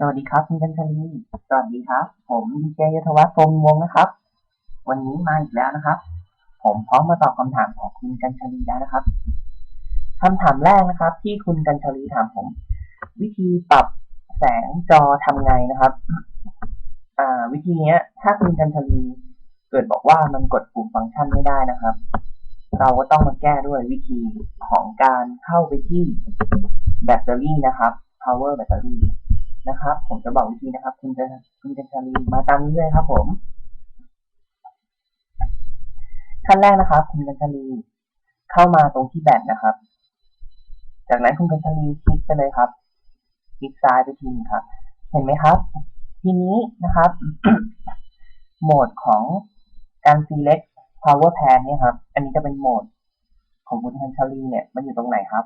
สวัสดีครับคุณกัญชลีสวัสดีครับ ผมดีเจยศวัฒน์พรมวงนะครับ วันนี้มาอีกแล้วนะครับ ผมพร้อมมาตอบคำถามของคุณกัญชลีแล้วนะครับคำถามแรกนะครับ ที่คุณกัญชลีถามผม วิธีปรับแสงจอทำไงนะครับ อ่า วิธีเนี้ย ถ้าคุณกัญชลีเกิดบอกว่ามันกดปุ่มฟังก์ชันไม่ได้นะครับ เราก็ต้องมาแก้ด้วยวิธีของการเข้าไปที่แบตเตอรี่นะครับ power แบตเตอรี่ นะครับ ผมจะบอกวิธีนะครับ คุณจะคุณกัญชลีมาตามนี้เลยครับ ผม ขั้นแรกนะครับ คุณกัญชลีเข้ามาตรงที่แบตนะครับ จากนั้นคุณกัญชลีคลิกไปเลยครับคลิกซ้ายไปทีนึงครับ เห็นไหมครับ ทีนี้นะครับ โหมดของการ select power pan เนี่ยครับ อันนี้จะเป็นโหมดของคุณกัญชลีเนี่ย มันอยู่ตรงไหนครับ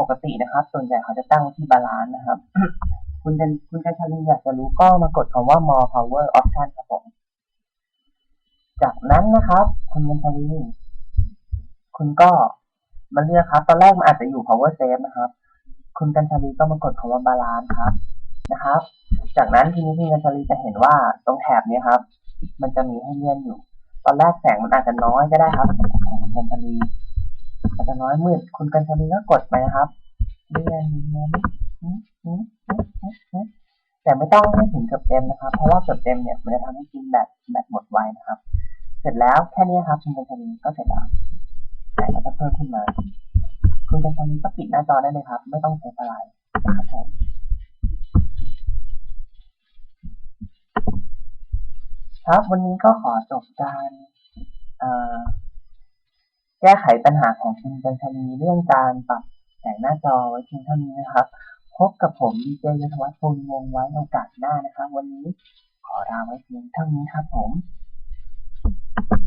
ปกตินะครับ ส่วนใหญ่เขาจะตั้งที่บาลานซ์นะครับ คุณกัญคุณกัญชลีอยากจะรู้ก็มากดคำว่า more power option ครับผม จากนั้นนะครับ คุณกัญชลีคุณก็มาเลือกครับ ตอนแรกมันอาจจะอยู่ power save นะครับ คุณกัญชลีก็มากดคำว่า balance ครับนะครับ จากนั้นทีนี้คุณกัญชลีจะเห็นว่าตรงแถบนี้ครับ มันจะมีให้เลื่อนอยู่ ตอนแรกแสงมันอาจจะน้อยก็ได้ครับของคุณกัญชลี อาจจะน้อยมืด คุณกัญชลีก็กดไปนะครับเลื่อนเลื่อนแต่ไม่ต้องให้ถึงเกือบเต็มนะครับ เพราะว่าเกือบเต็มเนี่ยมันจะทำให้กินแบตแบตหมดไวนะครับ เสร็จแล้วแค่นี้ครับ คุณกัญชลีก็เสร็จแล้วแสงก็จะเพิ่มขึ้นมา คุณกัญชลีก็ปิดหน้าจอได้เลยครับ ไม่ต้องใช้อะไรนะครับผมครับวันนี้ก็ขอจบการเอ่อ แก้ไขปัญหาของคุณกันชนีเรื่องการปรับแต่งหน้าจอไว้เพียงเท่านี้นะครับ พบกับผมดีเจยศวัฒน์พงวงไว้โอกาสหน้านะครับ วันนี้ขอลาไว้เพียงเท่านี้ครับผม